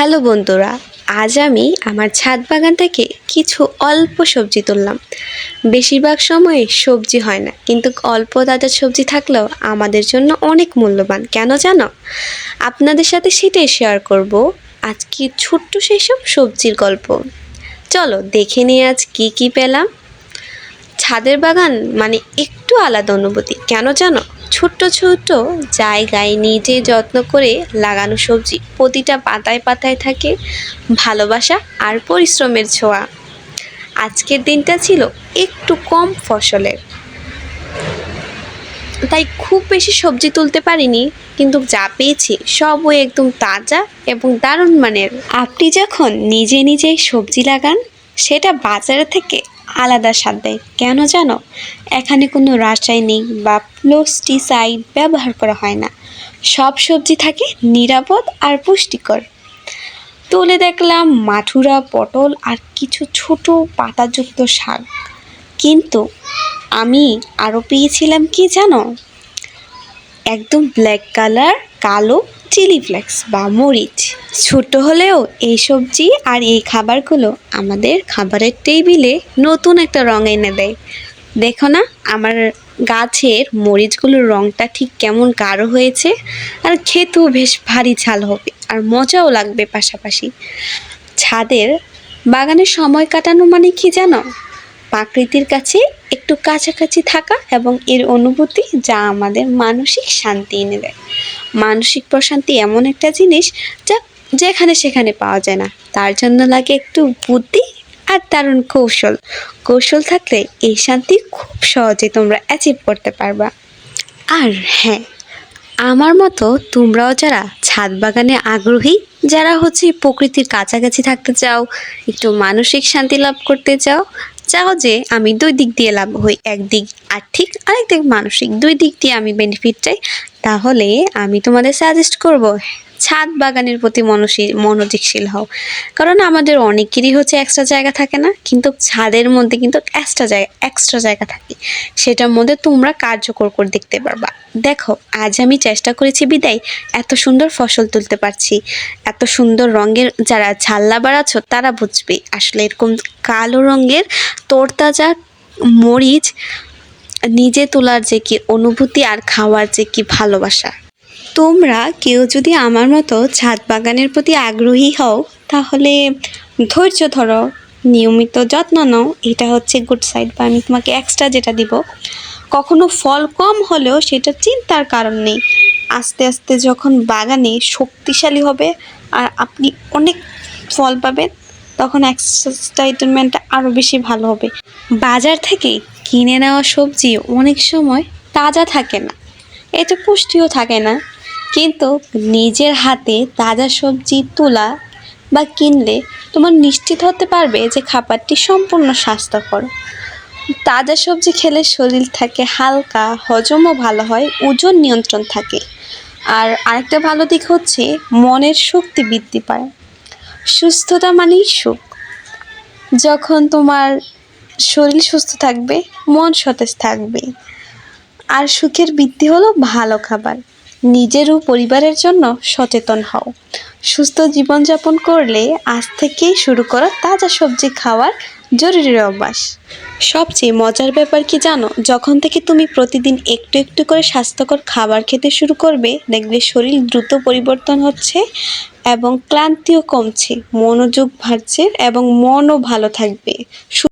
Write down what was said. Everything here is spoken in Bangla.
হ্যালো বন্ধুরা, আজ আমি আমার ছাদ বাগান থেকে কিছু অল্প সবজি তুললাম। বেশিরভাগ সময়ে সবজি হয় না, কিন্তু অল্প তাজা সবজি থাকলেও আমাদের জন্য অনেক মূল্যবান, কেন জানো? আপনাদের সাথে সেটাই শেয়ার করব আজকে ছোট্ট সেসব সবজির গল্প। চলো দেখে নিয়ে আজ কি কি পেলাম। ছাদের বাগান মানে একটু আলাদা অনুভূতি, কেন জানো? ছোট্ট ছোট্ট জায়গায় নিজে যত্ন করে লাগানো সবজি। প্রতিটা পাতায় পাতায় থাকে ভালোবাসা আর পরিশ্রমের ছোঁয়া। আজকের দিনটা ছিল একটু কম ফসলের। তাই খুব বেশি সবজি তুলতে পারিনি, কিন্তু যা পেয়েছি সবই একদম তাজা এবং দারুণ মানের। আপনি যখন নিজে নিজেই সবজি লাগান সেটা বাজারে থেকে আলাদা স্বাদ দেয়। কেন জানো? এখানে কোনো রাসায়নিক বা প্লোস্টিসাইড ব্যবহার করা হয় না। সব সবজি থাকে নিরাপদ আর পুষ্টিকর। তুলে দেখলাম মাঠুরা পটল আর কিছু ছোট পাতাযুক্ত শাক। কিন্তু আমি আরও পেয়েছিলাম কি জানো? একদম ব্ল্যাক কালার কালো চিলি ফ্লেক্স বা মরিচ। ছোট হলেও এই সবজি আর এই খাবারগুলো আমাদের খাবারের টেবিলে নতুন একটা রং এনে দেয়। দেখো না, আমার গাছের মরিচগুলোর রংটা ঠিক কেমন গাঢ় হয়েছে আর খেতেও বেশ ভারী ঝাল হবে আর মজাও লাগবে পাশাপাশি। ছাদের বাগানে সময় কাটানো মানে কি জানো? প্রকৃতির কাছে একটু কাছাকাছি থাকা এবং এর অনুভূতি যা আমাদের মানসিক শান্তি এনে দেয়। মানসিক প্রশান্তি এমন একটা জিনিস যা যেখানে সেখানে পাওয়া যায় না। তার জন্য লাগে একটু বুদ্ধি আর দারুণ কৌশল। কৌশল থাকলে এই শান্তি খুব সহজে তোমরা অ্যাচিভ করতে পারবা। আর হ্যাঁ আমার মতো তোমরাও যারা ছাদ বাগানে আগ্রহী, যারা হচ্ছে প্রকৃতির কাছাকাছি থাকতে চাও, একটু মানসিক শান্তি লাভ করতে চাও যে আমি দুই দিক দিয়ে লাভ হই একদিক আর্থিক, আরেক দিক মানসিক। দুই দিক দিয়ে আমি বেনিফিট চাই, তাহলে আমি তোমাদের সাজেস্ট করব ছাদ বাগানের প্রতি মনসী, মনোযোগশীল হও। কারণ আমাদের অনেকেরই হচ্ছে এক্সট্রা জায়গা থাকে না, কিন্তু ছাদের মধ্যে কিন্তু এক্সট্রা জায়গা এক্সট্রা জায়গা থাকে। সেটার মধ্যে তোমরা কার্যকর করে দেখতে পারবা। দেখো, আজ আমি চেষ্টা করেছি বিদায়, এত সুন্দর ফসল তুলতে পারছি। এত সুন্দর রঙের যারা ঝাল্লা বাড়াচ্ছ তারা বুঝবে। আসলে এরকম কালো রঙের তোরতাজা মরিচ, নিজে তোলার যে কি অনুভূতি আর খাওয়ার যে কি ভালোবাসা। তোমরা কেউ যদি আমার মতো ছাদ বাগানের প্রতি আগ্রহী হও, তাহলে ধৈর্য ধরো, নিয়মিত যত্ন নাও। এটা হচ্ছে গুড সাইড বা আমি তোমাকে এক্সট্রা যেটা দিব। কখনো ফল কম হলেও সেটা চিন্তার কারণ নেই। আস্তে আস্তে যখন বাগানে শক্তিশালী হবে আর আপনি অনেক ফল পাবেন, তখন এক্সাইটমেন্টটা আরও বেশি ভালো হবে। বাজার থেকে কিনে নেওয়া সবজি অনেক সময় তাজা থাকে না। এতে পুষ্টিও থাকে না। কিন্তু নিজের হাতে তাজা সবজি তোলা বা কিনলে তোমার নিশ্চিত হতে পারবে যে খাবারটি সম্পূর্ণ স্বাস্থ্যকর। তাজা সবজি খেলে শরীর থাকে হালকা, হজমও ভালো হয়, ওজন নিয়ন্ত্রণ থাকে। আর আরেকটা ভালো দিক হচ্ছে মনের শক্তি বৃদ্ধি পায়। সুস্থতা মানেই সুখ। যখন তোমার শরীর সুস্থ থাকবে, মন সতেজ থাকবে। আর সুখের বৃদ্ধি হলো ভালো খাবার। নিজের ও পরিবারের জন্য সচেতন হও। সুস্থ জীবনযাপন করলে আজ থেকেই শুরু করো তাজা সবজি খাওয়ার জরুরি অভ্যাস। সবচেয়ে মজার ব্যাপার কি জানো? যখন থেকে তুমি প্রতিদিন একটু একটু করে স্বাস্থ্যকর খাবার খেতে শুরু করবে, দেখবে শরীর দ্রুত পরিবর্তন হচ্ছে এবং ক্লান্তিও কমছে, মনোযোগ বাড়ছে এবং মনও ভালো থাকবে।